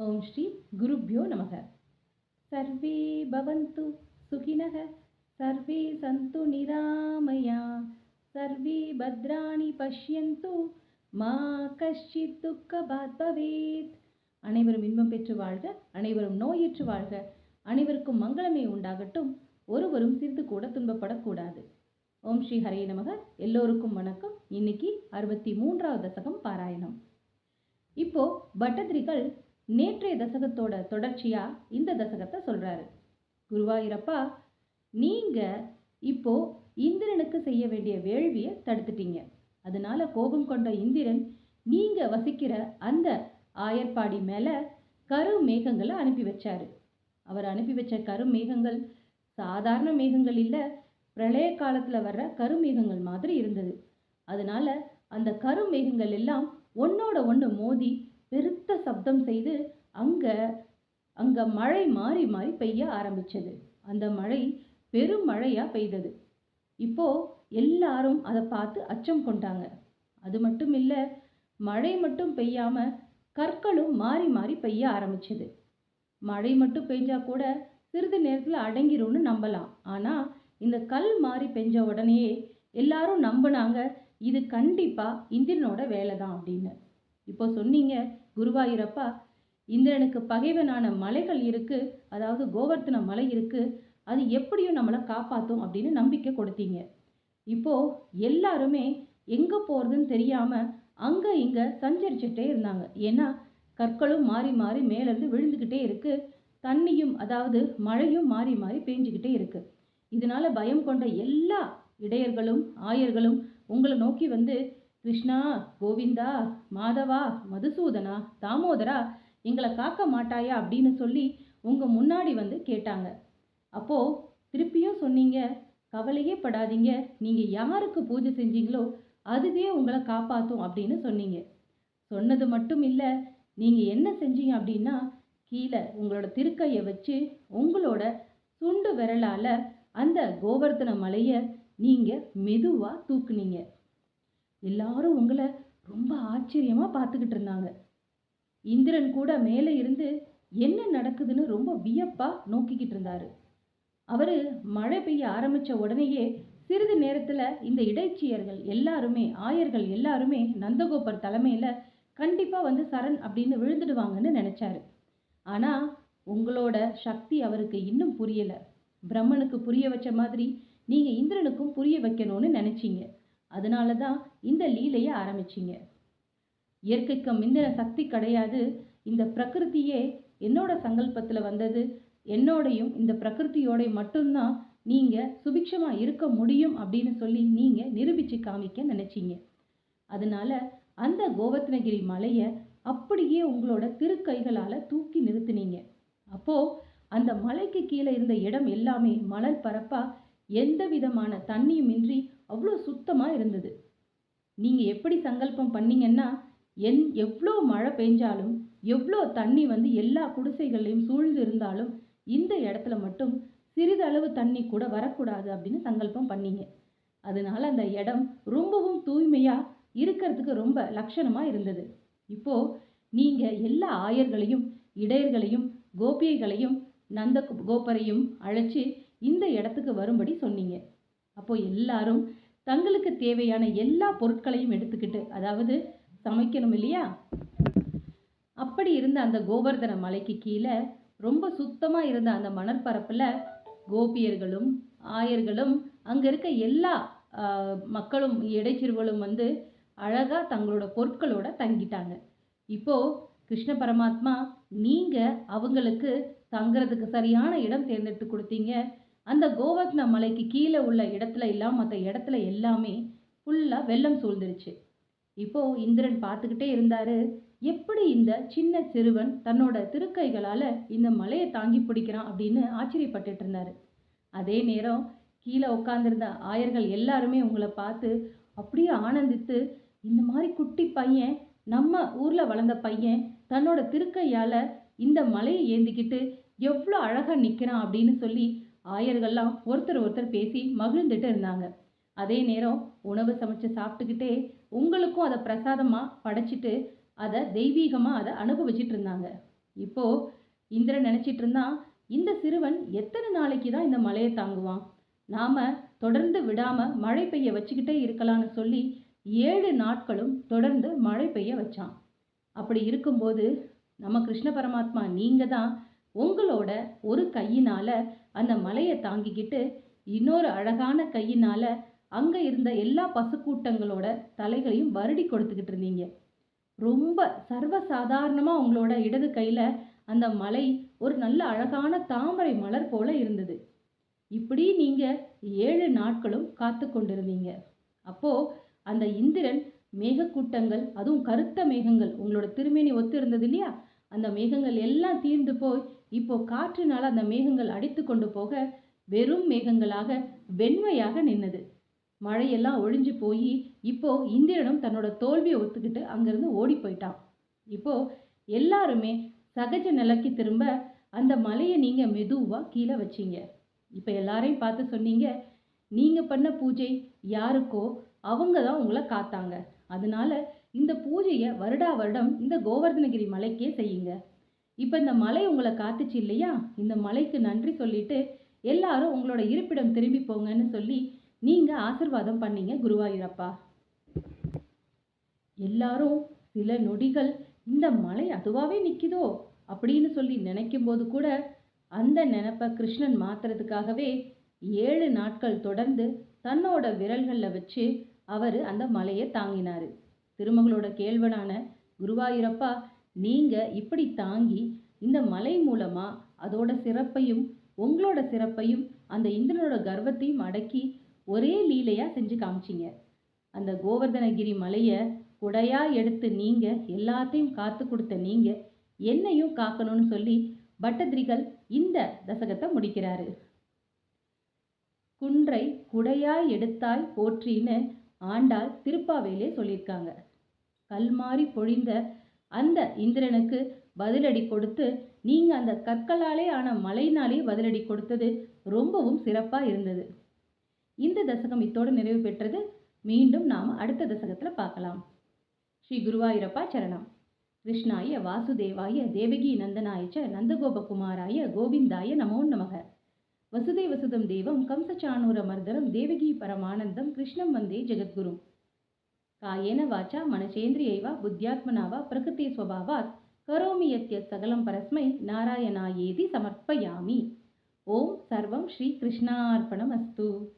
ஓம் ஸ்ரீ குருப்யோ நமக. சர்வே பவந்து சுகினக சர்வே சந்து நிராமயா சர்வே பத்ராணி பஷ்யந்து மா கஷ்டித் துக்கபாத் பவேத். அனைவரும் இன்பம் பெற்று வாழ்க அனைவரும் நோயற்று வாழ்க. அனைவருக்கும் மங்களமே உண்டாகட்டும். ஒருவரும் சிறிது கூட துன்பப்படக்கூடாது. ஓம் ஸ்ரீ ஹரே நமக. எல்லோருக்கும் வணக்கம். இன்னைக்கு அறுபத்தி மூன்றாவது தசகம் பாராயணம். இப்போ பட்டதிரிகள் நேற்றைய தசகத்தோட தொடர்ச்சியா இந்த தசகத்தை சொல்றாரு. குருவாயூரப்பா நீங்க இப்போ இந்திரனுக்கு செய்ய வேண்டிய வேள்வியை தடுத்துட்டீங்க. அதனால கோபம் கொண்ட இந்திரன் நீங்க வசிக்கிற அந்த ஆயர்பாடி மேல கரு மேகங்களை அனுப்பி வச்சாரு. அவர் அனுப்பி வச்ச கரு மேகங்கள் சாதாரண மேகங்கள் இல்ல பிரளய காலத்துல வர்ற கருமேகங்கள் மாதிரி இருந்தது. அதனால அந்த கருமேகங்கள் எல்லாம் ஒன்னோட ஒன்று மோதி பெருத்த சப்தம் செய்து அங்க அங்க மழை மாறி மாறி பெய்ய ஆரம்பிச்சது. அந்த மழை பெரும் மழையா பெய்தது. இப்போ எல்லாரும் அதை பார்த்து அச்சம் கொண்டாங்க. அது மட்டும் இல்ல மழை மட்டும் பெய்யாம கற்களும் மாறி மாறி பெய்ய ஆரம்பிச்சது. மழை மட்டும் பெஞ்சா கூட சிறிது நேரத்தில் அடங்கிரும்னு நம்பலாம். ஆனா இந்த கல் மாறி பெஞ்ச உடனேயே எல்லாரும் நம்பினாங்க இது கண்டிப்பா இந்திரனோட வேலை தான் அப்படின்னு. இப்போ சொன்னீங்க குருவாயூரப்பா. இந்திரனுக்கு பகைவனான மலைகள் இருக்கு அதாவது கோவர்த்தன மலை இருக்கு அது எப்படியும் நம்மளை காப்பாற்றும் அப்படின்னு நம்பிக்கை கொடுத்தீங்க. இப்போ எல்லாருமே எங்க போறதுன்னு தெரியாம அங்க இங்க சஞ்சரிச்சுட்டே இருந்தாங்க. ஏன்னா கற்களும் மாறி மாறி மேலேருந்து விழுந்துக்கிட்டே இருக்கு தண்ணியும் அதாவது மழையும் மாறி மாறி பேஞ்சுக்கிட்டே இருக்கு. இதனால பயம் கொண்ட எல்லா இடையர்களும் ஆயர்களும் உங்களை நோக்கி வந்து கிருஷ்ணா கோவிந்தா மாதவா மதுசூதனா தாமோதரா எங்களை காக்க மாட்டாயா அப்படின்னு சொல்லி உங்கள் முன்னாடி வந்து கேட்டாங்க. அப்போ திருப்பியும் சொன்னீங்க கவலையே படாதீங்க நீங்கள் யாருக்கு பூஜை செஞ்சீங்களோ அதுவே உங்களை காப்பாற்றும் அப்படின்னு சொன்னீங்க. சொன்னது மட்டும் இல்லை நீங்கள் என்ன செஞ்சீங்க அப்படின்னா கீழே உங்களோட திருக்கையை வச்சு உங்களோட சுண்டு விரலால் அந்த கோவர்த்தன மலையை நீங்கள் மெதுவாக தூக்குனீங்க. எல்லாரும் உங்களை ரொம்ப ஆச்சரியமா பார்த்துக்கிட்டு இருந்தாங்க. இந்திரன் கூட மேலே இருந்து என்ன நடக்குதுன்னு ரொம்ப வியப்பா நோக்கிக்கிட்டு இருந்தாரு. அவரு மழை பெய்ய ஆரம்பிச்ச உடனேயே சிறிது நேரத்துல இந்த இடைச்சியர்கள் எல்லாருமே ஆயர்கள் எல்லாருமே நந்தகோபர் தலைமையில கண்டிப்பா வந்து சரண் அப்படின்னு விழுந்துடுவாங்கன்னு நினைச்சாரு. ஆனா உங்களோட சக்தி அவருக்கு இன்னும் புரியல. பிரம்மனுக்கு புரிய வச்ச மாதிரி நீங்க இந்திரனுக்கும் புரிய வைக்கணும்னு நினைச்சீங்க. அதனால தான் இந்த லீலையை ஆரம்பிச்சிங்க. இயற்கைக்கு மிந்தின சக்தி கிடையாது. இந்த பிரகிருதியே என்னோட சங்கல்பத்தில் வந்தது. என்னோடையும் இந்த பிரகிருதியோட மட்டும்தான் நீங்கள் சுபிக்ஷமாக இருக்க முடியும் அப்படின்னு சொல்லி நீங்கள் நிரூபித்து காமிக்க நினச்சிங்க. அதனால அந்த கோவர்த்தனகிரி மலையை அப்படியே உங்களோட திருக்கைகளால் தூக்கி நிறுத்துனீங்க. அப்போது அந்த மலைக்கு கீழே இருந்த இடம் எல்லாமே மலர் பரப்பாக எந்த விதமான தண்ணியும் இன்றி அவ்வளோ சுத்தமாக இருந்தது. நீங்கள் எப்படி சங்கல்பம் பண்ணீங்கன்னா என் எவ்வளோ மழை பெஞ்சாலும் எவ்வளோ தண்ணி வந்து எல்லா குடிசைகள்லையும் சூழ்ந்து இருந்தாலும் இந்த இடத்துல மட்டும் சிறிதளவு தண்ணி கூட வரக்கூடாது அப்படின்னு சங்கல்பம் பண்ணீங்க. அதனால அந்த இடம் ரொம்பவும் தூய்மையாக இருக்கிறதுக்கு ரொம்ப லட்சணமாக இருந்தது. இப்போ நீங்கள் எல்லா ஆயர்களையும் இடையர்களையும் கோபியைகளையும் நந்த கோபரையும் அழைச்சி இந்த இடத்துக்கு வரும்படி சொன்னீங்க. அப்போ எல்லாரும் தங்களுக்கு தேவையான எல்லா பொருட்களையும் எடுத்துக்கிட்டு அதாவது சமைக்கணும் இல்லையா? அப்படி இருந்த அந்த கோவர்தன மலைக்கு கீழே ரொம்ப சுத்தமாக இருந்த அந்த மணற்பரப்பில் கோபியர்களும் ஆயர்களும் அங்கே இருக்க எல்லா மக்களும் இடைச்சிறுவலும் வந்து அழகாக தங்களோட பொருட்களோட தங்கிட்டாங்க. இப்போது கிருஷ்ண பரமாத்மா நீங்கள் அவங்களுக்கு தங்குறதுக்கு சரியான இடம் தேர்ந்தெடுத்து கொடுத்தீங்க. அந்த கோவர்த்தன மலைக்கு கீழே உள்ள இடத்துல எல்லாம் மற்ற இடத்துல எல்லாமே ஃபுல்லாக வெள்ளம் சூழ்ந்துருச்சு. இப்போ இந்திரன் பார்த்துக்கிட்டே இருந்தாரு எப்படி இந்த சின்ன சிறுவன் தன்னோட திருக்கைகளால் இந்த மலையை தாங்கி பிடிக்கிறான்? அப்படின்னு ஆச்சரியப்பட்டுட்டு இருந்தாரு. அதே நேரம் கீழே உட்காந்துருந்த ஆயர்கள் எல்லாருமே உங்களை பார்த்து அப்படியே ஆனந்தித்து இந்த மாதிரி குட்டி பையன் நம்ம ஊரில் வளர்ந்த பையன் தன்னோட திருக்கையால் இந்த மலையை ஏந்திக்கிட்டு எவ்வளோ அழகாக நிற்கிறான் அப்படின்னு சொல்லி ஆயர்கள்லாம் ஒருத்தர் ஒருத்தர் பேசி மகிழ்ந்துட்டு இருந்தாங்க. அதே நேரம் உணவு சமைச்சு சாப்பிட்டுக்கிட்டே உங்களுக்கும் அதை பிரசாதமாக படைச்சிட்டு அதை தெய்வீகமாக அதை அனுபவிச்சிட்டு இருந்தாங்க. இப்போது இந்திரன் நினச்சிட்டு இருந்தான் இந்த சிறுவன் எத்தனை நாளைக்கு தான் இந்த மலையை தாங்குவான்? நாம் தொடர்ந்து விடாமல் மழை பெய்ய வச்சுக்கிட்டே இருக்கலாம்னு சொல்லி ஏழு நாட்களும் தொடர்ந்து மழை பெய்ய வச்சான். அப்படி இருக்கும்போது நம்ம கிருஷ்ண பரமாத்மா நீங்கள் தான் உங்களோட ஒரு கையினால் அந்த மலையை தாங்கிக்கிட்டு இன்னொரு அழகான கையினால அங்க இருந்த எல்லா பசுக்கூட்டங்களோட தலைகளையும் வருடி கொடுத்துக்கிட்டு இருந்தீங்க. ரொம்ப சர்வசாதாரணமா உங்களோட இடது கையில அந்த மலை ஒரு நல்ல அழகான தாமரை மலர் போல இருந்தது. இப்படி நீங்க ஏழு நாட்களும் காத்து கொண்டிருந்தீங்க. அப்போ அந்த இந்திரன் மேகக்கூட்டங்கள் அதுவும் கருத்த மேகங்கள் உங்களோட திருமேனி ஒத்து இருந்தது இல்லையா? அந்த மேகங்கள் எல்லாம் தீர்ந்து போய் இப்போ காற்றினால் அந்த மேகங்கள் அடித்து கொண்டு போக வெறும் மேகங்களாக வெண்மையாக நின்னது. மழையெல்லாம் ஒழிஞ்சு போய் இப்போ இந்திரனும் தன்னோட தோல்வியை ஒத்துக்கிட்டு அங்கிருந்து ஓடி போயிட்டான். இப்போ எல்லாருமே சகஜ நிலைக்கு திரும்ப அந்த மலையை நீங்க மெதுவா கீழே வச்சீங்க. இப்போ எல்லாரையும் பார்த்து சொன்னீங்க நீங்க பண்ண பூஜை யாருக்கோ அவங்க தான் உங்களை காத்தாங்க. அதனால இந்த பூஜையை வருடா வருடம் இந்த கோவர்தனகிரி மலைக்கே செய்யுங்க. இப்போ இந்த மலை உங்களை காத்துச்சு இல்லையா? இந்த மலைக்கு நன்றி சொல்லிட்டு எல்லாரும் உங்களோட இருப்பிடம் திரும்பி போங்கன்னு சொல்லி நீங்க ஆசிர்வாதம் பண்ணீங்க குருவாயூரப்பா. எல்லாரும் சில நொடிகள் இந்த மலை அதுவாவே நிக்குதோ அப்படின்னு சொல்லி நினைக்கும் போது கூட அந்த நினப்பை கிருஷ்ணன் மாத்துறதுக்காகவே ஏழு நாட்கள் தொடர்ந்து தன்னோட விரல்களில் வச்சு அவர் அந்த மலையை தாங்கினாரு. திருமகளோட கேள்வனான குருவாயூரப்பா நீங்க இப்படி தாங்கி இந்த மலை மூலமா அதோட சிறப்பையும் உங்களோட சிறப்பையும் அந்த இந்திரனோட கர்வத்தையும் அடக்கி ஒரே லீலையா செஞ்சு காமிச்சிங்க. அந்த கோவர்தனகிரி மலைய குடையா எடுத்து நீங்க எல்லாத்தையும் காத்து கொடுத்த நீங்க என்னையும் காக்கணும்னு சொல்லி பட்டதிரிகள் இந்த தசகத்தை முடிக்கிறாரு. குன்றை குடையாய் எடுத்தாய் போற்றின்னு ஆண்டாள் திருப்பாவையிலே சொல்லியிருக்காங்க. கல்மாரி பொழிந்த அந்த இந்திரனுக்கு பதிலடி கொடுத்து நீங்க அந்த கற்களாலே ஆன மலையினாலே பதிலடி கொடுத்தது ரொம்பவும் சிறப்பா இருந்தது. இந்த தசகம் இத்தோடு நிறைவு பெற்றது. மீண்டும் நாம் அடுத்த தசகத்தில் பார்க்கலாம். ஸ்ரீ குருவாயூரப்பா சரணம். கிருஷ்ணாய வாசுதேவாய தேவகி நந்தனாய நந்தகோபகுமாராய கோவிந்தாய நமோ நமக. வசுதை வசுதேவசுதம் தேவம் கம்சச்சாணூரமர்தனம் தேவகி பரமானந்தம் கிருஷ்ணம் வந்தே ஜெகத்குரு. காயேன வாச்சா மனசேந்திரியைவா புத்தியாத்மனாவா பிரகிருதி ஸ்வபாவாத் கரோமி யத்யத் சகலம் பரஸ்மை நாராயணாயேதி சமர்ப்பயாமி. ஓம் சர்வம் ஸ்ரீ கிருஷ்ணார்ப்பணம் அஸ்து